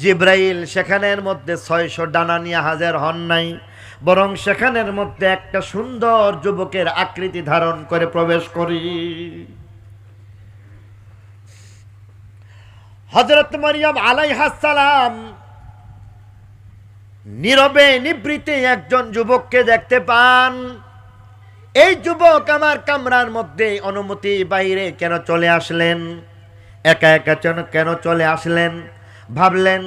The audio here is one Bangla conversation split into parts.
জিব্রাইল সেখানের মধ্যে ছয়শো ডানা নিয়ে হাজার হন নাই, বরং সেখানের মধ্যে একটা সুন্দর যুবকের আকৃতি ধারণ করে প্রবেশ করি। হজরত মারিয়াম আলাইহাসালাম নীরবে নিবৃতে একজন যুবককে দেখতে পান। এই যুবক আমার কামরার মধ্যে অনুমতি বাইরে কেন চলে আসলেন? একা একা কেন চলে আসলেন? ভাবলেন,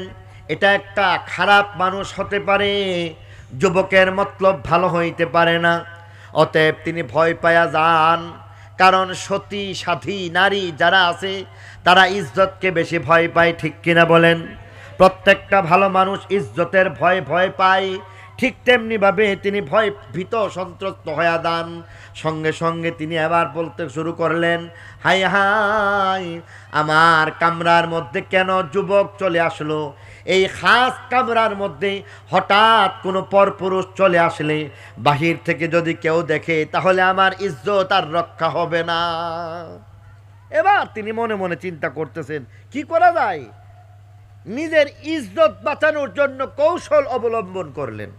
এটা একটা খারাপ মানুষ হতে পারে, যুবকের মতলব ভালো হইতে পারে না। অতএব তিনি ভয় পায়া যান, কারণ সতী সাথী নারী যারা আছে, তারা ইজ্জতকে বেশি ভয় পায়, ঠিক কিনা বলেন? প্রত্যেকটা ভালো মানুষ ইজ্জতের ভয় ভয় পায় ঠিক তেমনিভাবে তিনি ভয় ভীত সন্ত্রস্ত হয়ে দান সঙ্গে সঙ্গে তিনি আবার বলতে শুরু করলেন হাই হাই আমার কামরার মধ্যে কেন যুবক চলে আসলো? এই খাস কামরার মধ্যে হঠাৎ কোনো পরপুরুষ চলে আসলে। বাহির থেকে যদি কেউ দেখে, তাহলে আমার ইজ্জত আর রক্ষা হবে না। এবার তিনি মনে মনে চিন্তা করতেছেন, কি করা যায়? নিজের ইজ্জত বাঁচানোর জন্য কৌশল অবলম্বন করলেন।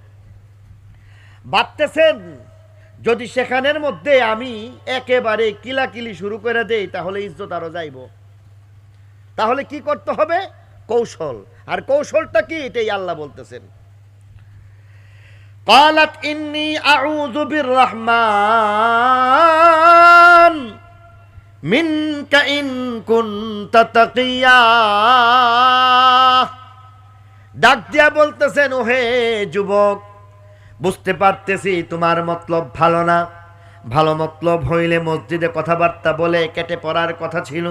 ভাবতেছেন যদি সেখানের মধ্যে আমি একেবারে কিলাকিলি শুরু করে দেই তাহলে ইজ্জত আরো যাইব তাহলে কি করতে হবে কৌশল আর কৌশলটা কি এটাই আল্লাহ বলতেছেন قالت إني أعوذ بالرحمن منك إن كنت تقيا ডাক দিয়া বলতেছেন ওহে যুবক বুঝতে পারতেছি তোমার মতলব ভালো না। ভালো মতলব হইলে মসজিদে কথাবার্তা বলে কেটে পড়ার কথা ছিল।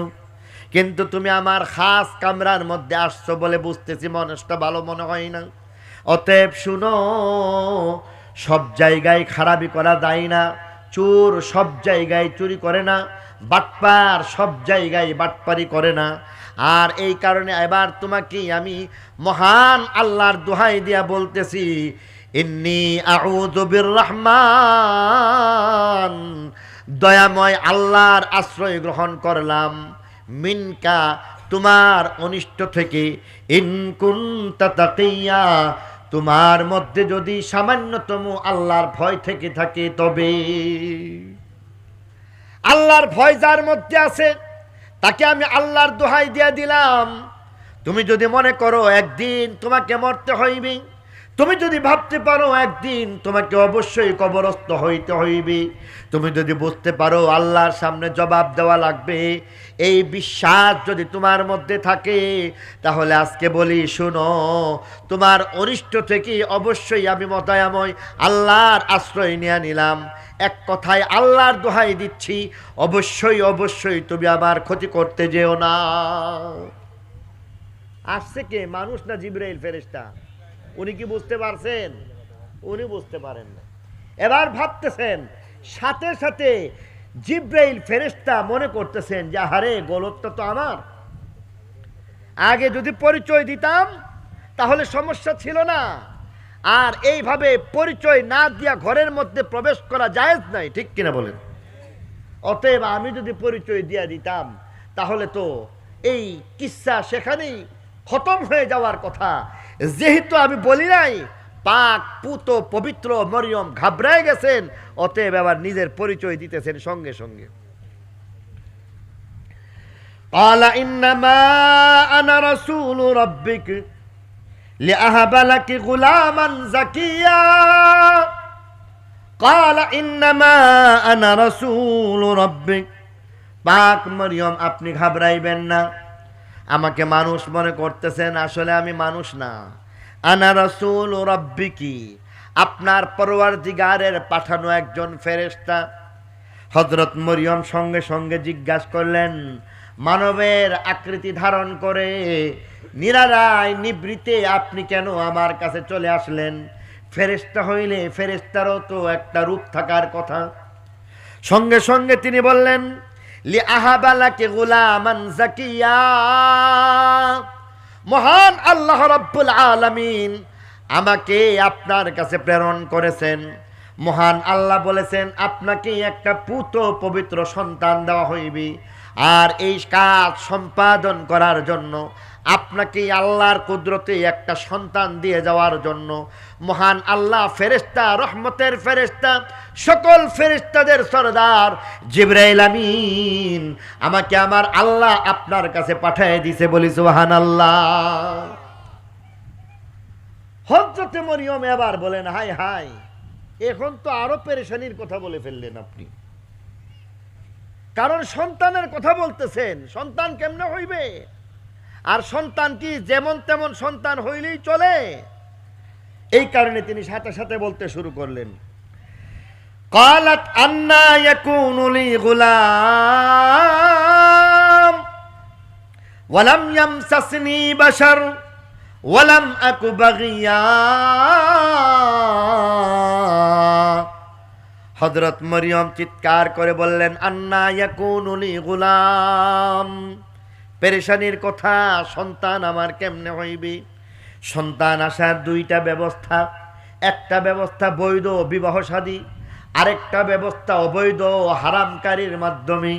কিন্তু তুমি আমার খাস কামরার মধ্যে আসছো বলে বুঝতেছি মানুষটা ভালো মনে হয় না। অতএব শুনো, সব জায়গায় খারাপি করা যায় না। চোর সব জায়গায় চুরি করে না। বাটপার সব জায়গায় বাটপারি করে না। আর এই কারণে এবার তোমাকে আমি মহান আল্লাহর দোহাই দিয়া বলতেছি ইন্নি আউযু রহমান দয়াময় আল্লাহর আশ্রয় গ্রহণ করলাম। মিনকা, তোমার অনিষ্ট থেকে। ইনকুন তাকিয়া, তোমার মধ্যে যদি সামান্যতম আল্লাহর ভয় থেকে থাকে, তবে আল্লাহর ভয় যার মধ্যে আছে, তাকে আমি আল্লাহর দোহাই দিয়া দিলাম। তুমি যদি মনে করো, একদিন তোমাকে মরতে হইবে। তুমি যদি ভাবতে পারো একদিন তোমাকে অবশ্যই কবরস্থ হইতে হইবে, তুমি যদি বুঝতে পারো আল্লাহর সামনে জবাব দেওয়া লাগবে, এই বিশ্বাস যদি তোমার মধ্যে থাকে, তাহলে আজকে বলি শুনো, তোমার অনিষ্ট থেকে অবশ্যই আমি মতায়াময় আল্লাহর আশ্রয় নিয়ে নিলাম। এক কথায় আল্লাহর দোহাই দিচ্ছি, অবশ্যই অবশ্যই তুমি আমার ক্ষতি করতে যেও না। আসছে কে? মানুষ না জিব্রাইল ফেরেশতা? উনি কি বুঝতে পারছেন? উনি বুঝতে পারেন না। এবার ভাবতেছেন, সাথে সাথে জিব্রাইল ফেরেশতা মনে করতেছেন যে হারে গলতটা তো আমার। আগে যদি পরিচয় দিতাম, তাহলে সমস্যা ছিল না। আর এইভাবে পরিচয় না দিয়া ঘরের মধ্যে প্রবেশ করা জায়েজ নাই, ঠিক কিনা বলেন? অতএব আমি যদি পরিচয় দিয়া দিতাম, তাহলে তো এই কিসা সেখানেই খতম হয়ে যাওয়ার কথা যেহেতু আমি বলি নাই পাক পুত পবিত্র মরিয়ম ঘাবড়ায় গেছেন অতএব আবার নিজের পরিচয় দিতেছেন সঙ্গে সঙ্গে قال إنما أنا رسول ربك لأهب لك غلاما زكيا قال إنما أنا رسول ربك পাক মরিয়ম আপনি ঘাবড়াইবেন না আমাকে মানুষ মনে করতেছেন, আসলে আমি মানুষ না। আনা রসুল রব্বিকি, আপনার পরোয়ার দিগারের পাঠানো একজন ফেরেশতা। হজরত মরিয়ম সঙ্গে সঙ্গে জিজ্ঞাসা করলেন, মানবের আকৃতি ধারণ করে নিরারায় নিবৃতে আপনি কেন আমার কাছে চলে আসলেন? ফেরেশতা হইলে, ফেরেশতারও তো একটা রূপ থাকার কথা। সঙ্গে সঙ্গে তিনি বললেন লি আহাবালাকে গুলামান জাকিয়া। মহান আল্লাহ রব্বুল আলমিন আমাকে আপনার কাছে প্রেরণ করেছেন। মহান আল্লাহ বলেছেন, আপনাকে একটা পুত পবিত্র সন্তান দেওয়া হইবে। আর এই কাজ সম্পাদন করার জন্য, আপনাকে আল্লাহর কুদরতে একটা সন্তান দিয়ে যাওয়ার জন্য, মহান আল্লাহ ফেরেস্তা রহমতের ফেরেস্তা সকল ফেরেস্তাদের সরদার জিব্রাইল আমিন আমাকে আমার আল্লাহ আপনার কাছে পাঠিয়ে দিছে বলি সুহান আল্লাহ হজরতে মরিয়ম এবার বলেন হাই হাই এখন তো আরও পেরেশানির কথা বলে ফেললেন আপনি। কারণ সন্তানের কথা বলতেছেন সন্তান কেমনে হইবে আর সন্তান কি যেমন তেমন সন্তান হইলেই চলে এই কারণে তিনি সাথে সাথে বলতে শুরু করলেন قالت أنا يكون لي غلام ولم يمسسني بشر ولم أك بغيا হজরত মরিয়ম চিৎকার করে বললেন, আন্না গুলাম। পেরেশানির কথা, সন্তান আমার কেমনে হইবে? সন্তান আসার দুইটা ব্যবস্থা। একটা ব্যবস্থা বৈধ বিবাহ সাদী আরেকটা ব্যবস্থা অবৈধ হারামকারীর মাধ্যমে।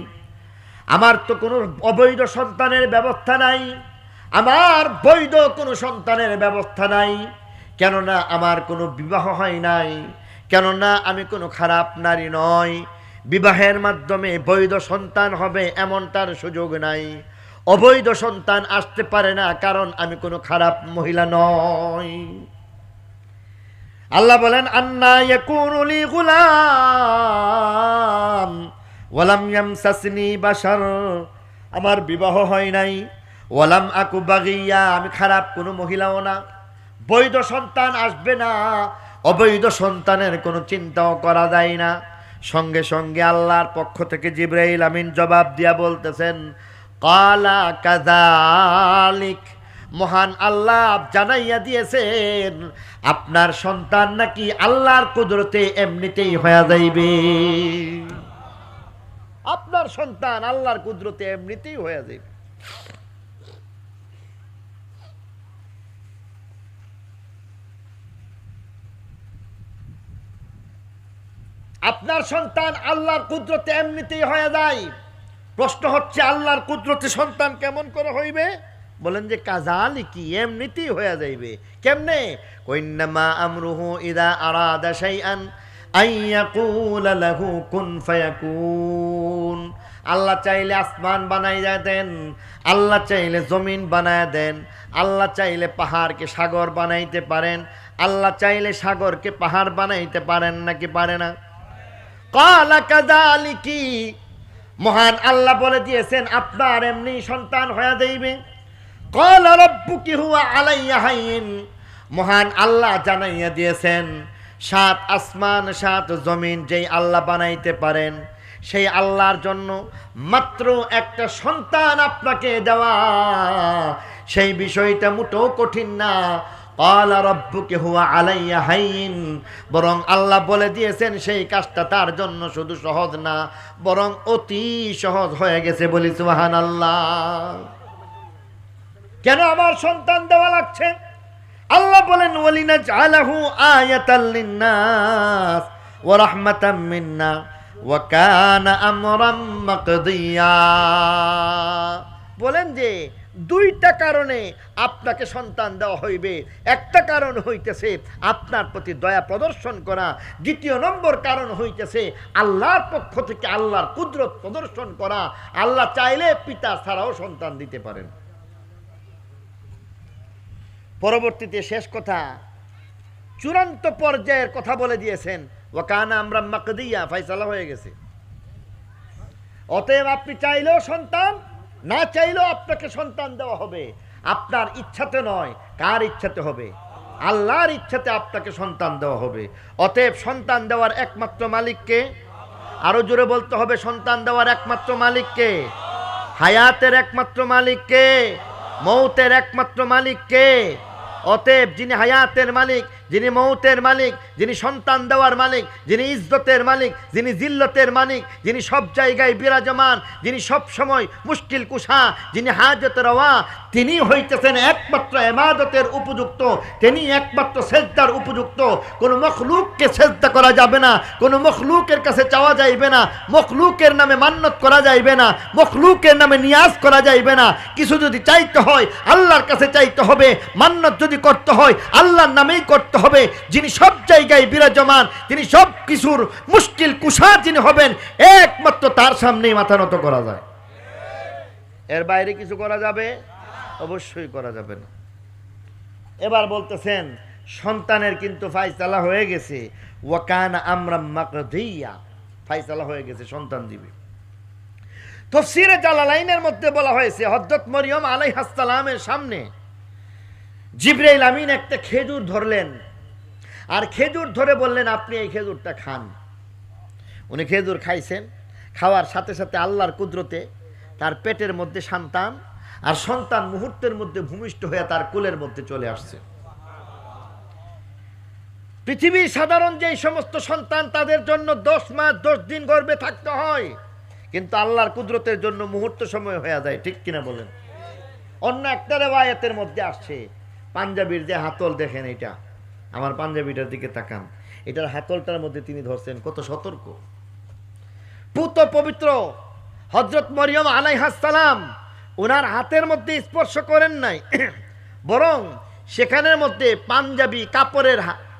আমার তো কোনো অবৈধ সন্তানের ব্যবস্থা নাই, আমার বৈধ কোনো সন্তানের ব্যবস্থা নাই, কেননা আমার কোনো বিবাহ হয় নাই। কেননা আমি কোনো খারাপ নারী নয় বিবাহের মাধ্যমে বৈধ সন্তান হবে এমনটার সুযোগ নাই। অবৈধ সন্তান আসতে পারে না কারণ আমি কোনো খারাপ মহিলা নয় আল্লাহ বলেন, আন্না ইয়াকুনু লি গুলাম ওয়ালাম ইয়ামসাসনি বাশার। আমার বিবাহ হয় নাই। ওয়ালাম আকু বাগিয়া, আমি খারাপ কোনো মহিলাও না। বৈধ সন্তান আসবে না। অবৈধ সন্তানের কোনো চিন্তাও করা যায় না। সঙ্গে সঙ্গে আল্লাহর পক্ষ থেকে জিব্রাইল আমিন জবাব দিয়া বলতেছেন, কালা কাদালিক মহান আল্লাহ জানাইয়া দিয়েছেন, আপনার সন্তান নাকি আল্লাহর কুদরতে এমনিতেই হয়ে যাইবে? আপনার সন্তান আল্লাহর কুদরতে এমনিতেই হয়ে যাইবে। আপনার সন্তান আল্লাহর কুদরতে এমনিতেই হয়ে যায়। প্রশ্ন হচ্ছে, আল্লাহর কুদরতে সন্তান কেমন করে হইবে? বলেন যে কাজালি কি এমনিতেই হয়ে যাইবে। কেমনে? কইন্নামা আমরুহু ইদা আরাদা শাইআন আইয়াকুলা কুন আল্লাহ চাইলে আসমান বানাই দেন, আল্লাহ চাইলে জমিন বানায় দেন, আল্লাহ চাইলে পাহাড়কে সাগর বানাইতে পারেন, আল্লাহ চাইলে সাগরকে পাহাড় বানাইতে পারেন নাকি পারে না? মহান আল্লাহ বলে দিয়েছেন, আপনার এমনি সন্তান হয়ে হাইন। মহান আল্লাহ জানাইয়া দিয়েছেন, সাত আসমান, সাত জমিন যেই আল্লাহ বানাইতে পারেন, সেই আল্লাহর জন্য মাত্র একটা সন্তান আপনাকে দেওয়া। সেই বিষয়টা মোটেও কঠিন না। হুয়া আলাইয়া হাইন। বরং আল্লাহ বলে দিয়েছেন, সেই কাজটা তার জন্য শুধু সহজ না, বরং অতি সহজ হয়ে গেছে বলি সুহান আল্লাহ কেন আমার সন্তান দেওয়া লাগছে? আল্লাহ বলেন বলেন যে দুইটা কারণে আপনাকে সন্তান দেওয়া হইবে। একটা কারণ হইতেছে আপনার প্রতি দয়া প্রদর্শন করা। দ্বিতীয় নম্বর কারণ হইতেছে আল্লাহর পক্ষ থেকে আল্লাহর কুদরত প্রদর্শন করা। আল্লাহ চাইলে পিতা ছাড়াও সন্তান দিতে পারেন। পরবর্তীতে শেষ কথা, চূড়ান্ত পর্যায়ের কথা বলে দিয়েছেন ওকানা আমরা মাকদিয়া ফাইসালা হয়ে গেছে। অতএব আপনি চাইলেও সন্তান না চাইলেও আপনাকে সন্তান দেওয়া হবে। আপনার ইচ্ছাতে নয়, কার ইচ্ছাতে হবে? আল্লাহর ইচ্ছাতে আপনাকে সন্তান দেওয়া হবে। অতএব সন্তান দেওয়ার একমাত্র মালিককে আরও জোরে বলতে হবে, সন্তান দেওয়ার একমাত্র মালিককে হায়াতের একমাত্র মালিককে মৌতের একমাত্র মালিককে অতএব যিনি হায়াতের মালিক যিনি মৌতের মালিক, যিনি সন্তান দেওয়ার মালিক, যিনি ইজ্জতের মালিক, যিনি জিল্লতের মালিক, যিনি সব জায়গায় বিরাজমান, যিনি সব সময় মুশকিল কুশা, যিনি হাজতের রওয়া, তিনি হইতেছেন একমাত্র এমাদতের উপযুক্ত, তিনি একমাত্র সেজদার উপযুক্ত। কোনো মখলুককে সেজদা করা যাবে না, কোনো মখলুকের কাছে চাওয়া যাইবে না, মখলুকের নামে মান্যত করা যাইবে না, মখলুকের নামে নিয়াজ করা যাইবে না। কিছু যদি চাইতে হয়, আল্লাহর কাছে চাইতে হবে মান্যত যদি করতে হয়, আল্লাহর নামেই করতে হবে, যিনি সব জায়গায় বিরাজমান, তিনি সব কিছুর মুশকিল কুশা যিনি হবেন, একমাত্র তার সামনেই মাথা নত করা যায়। এর বাইরে কিছু করা যাবে? অবশ্যই করা যাবে না। এবার বলতেছেন, সন্তানের কিন্তু ফাইসালা হয়ে গেছে। ওয়াকান আমরা মাকদিয়া। ফাইসালা হয়ে গেছে, সন্তান দিবে তফসিরে জালালাইনের মধ্যে বলা হয়েছে হজরত মরিয়ম আলাই হাসালামের সামনে জিব্রাইল আমিন একটা খেজুর ধরলেন। আর খেজুর ধরে বললেন, আপনি এই খেজুরটা খান। উনি খেজুর খাইছেন। খাওয়ার সাথে সাথে আল্লাহর কুদরতে তার পেটের মধ্যে সন্তান আর সন্তান মুহূর্তের মধ্যে ভূমিষ্ঠ হয়ে তার কোলের মধ্যে চলে আসছে। পৃথিবীর সাধারণ যেই সমস্ত সন্তান, তাদের জন্য দশ মাস, দশ দিন গর্বে থাকতে হয়। কিন্তু আল্লাহর কুদরতের জন্য মুহূর্ত সময় হয়ে যায়, ঠিক কিনা বলেন? অন্য একটা রেবায়তের মধ্যে আসছে, পাঞ্জাবির যে হাতল দেখেন এটা। আমার পাঞ্জাবিটার দিকে তাকান। এটার হাতলটার মধ্যে তিনি ধরছেন কত সতর্ক। পুত পবিত্র হজরত মরিয়ম আলাই আলাইহাসালাম ওনার হাতের মধ্যে স্পর্শ করেন নাই। বরং সেখানের মধ্যে পাঞ্জাবি কাপড়ের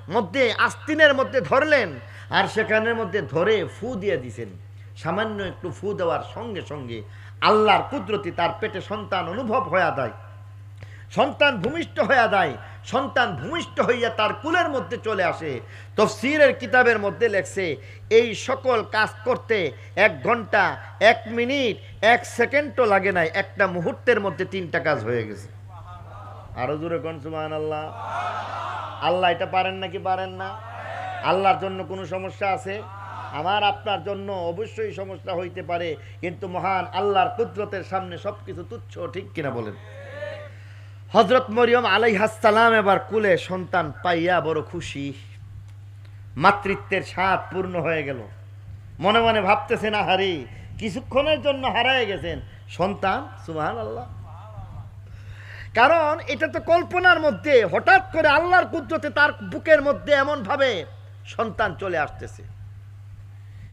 মধ্যে, আস্তিনের মধ্যে ধরলেন আর সেখানের মধ্যে ধরে ফু দিয়ে দিছেন। সামান্য একটু ফু দেওয়ার সঙ্গে সঙ্গে আল্লাহর কুদরতি তার পেটে সন্তান অনুভব হয়ে দেয় সন্তান ভূমিষ্ঠ হইয়া যায়। সন্তান ভূমিষ্ঠ হইয়া তার কুলের মধ্যে চলে আসে। তফসিরের কিতাবের মধ্যে লেখছে, এই সকল কাজ করতে এক ঘণ্টা, এক মিনিট, এক সেকেন্ডও লাগে নাই। একটা মুহূর্তের মধ্যে তিনটা কাজ হয়ে গেছে। আরও জোরে কোন সুমান আল্লাহ আল্লাহ এটা পারেন নাকি পারেন না? আল্লাহর জন্য কোনো সমস্যা আছে? আমার, আপনার জন্য অবশ্যই সমস্যা হইতে পারে, কিন্তু মহান আল্লাহর কুদরতের সামনে সবকিছু তুচ্ছ, ঠিক কিনা বলেন? হজরত মরিয়ম আলাইহাসালাম এবার কুলে সন্তান পাইয়া বড় খুশি। মাতৃত্বের স্বাদ পূর্ণ হয়ে গেল। মনে মনে ভাবতেছেন, আহারি, কিছুক্ষণের জন্য হারায় গেছেন। সন্তান সুবাহ আল্লাহ কারণ এটা তো কল্পনার মধ্যে, হঠাৎ করে আল্লাহর কুদরতে তার বুকের মধ্যে এমন ভাবে সন্তান চলে আসতেছে।